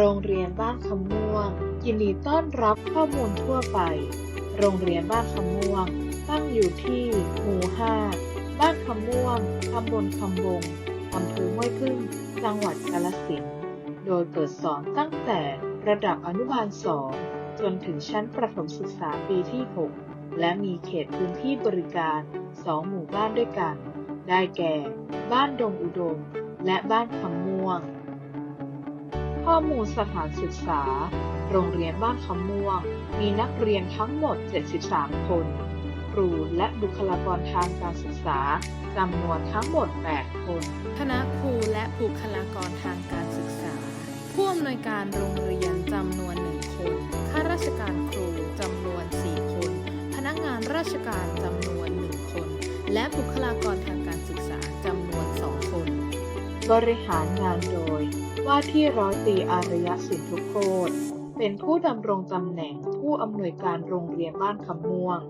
โรงเรียนบ้านคำม่วง ยินดีต้อนรับข้อมูลทั่วไป โรงเรียนบ้านคำม่วง ตั้งอยู่ที่หมู่ 5 บ้านคำม่วงตำบลคำบงอำเภอห้วยพึ่ง จังหวัดกาฬสินธุ์ โดยเปิดสอนตั้งแต่ระดับอนุบาล 2 จนถึงชั้นประถมศึกษาปีที่ 6 และมีเขตพื้นที่บริการ 2 หมู่บ้านด้วยกัน ได้แก่ บ้านดงอุดม และบ้านคำม่วง มูลสถานศึกษา โรงเรียนบ้านคำม่วง มีนักเรียนทั้งหมด 73 คน ครูและบุคลากรทางการศึกษาจำนวนทั้งหมด 8 คน คณะครูและบุคลากรทางการศึกษา ผู้อำนวยการโรงเรียนจำนวนหนึ่งคน ข้าราชการครูจำนวน 4 คน พนักงานราชการจำนวน 1 คน และบุคลากร บริหารงานโดย ว่าที่ร้อยตรีอารยสินทุโคตเป็นผู้ดำรงตำแหน่งผู้อำนวยการโรงเรียนบ้านคำม่วง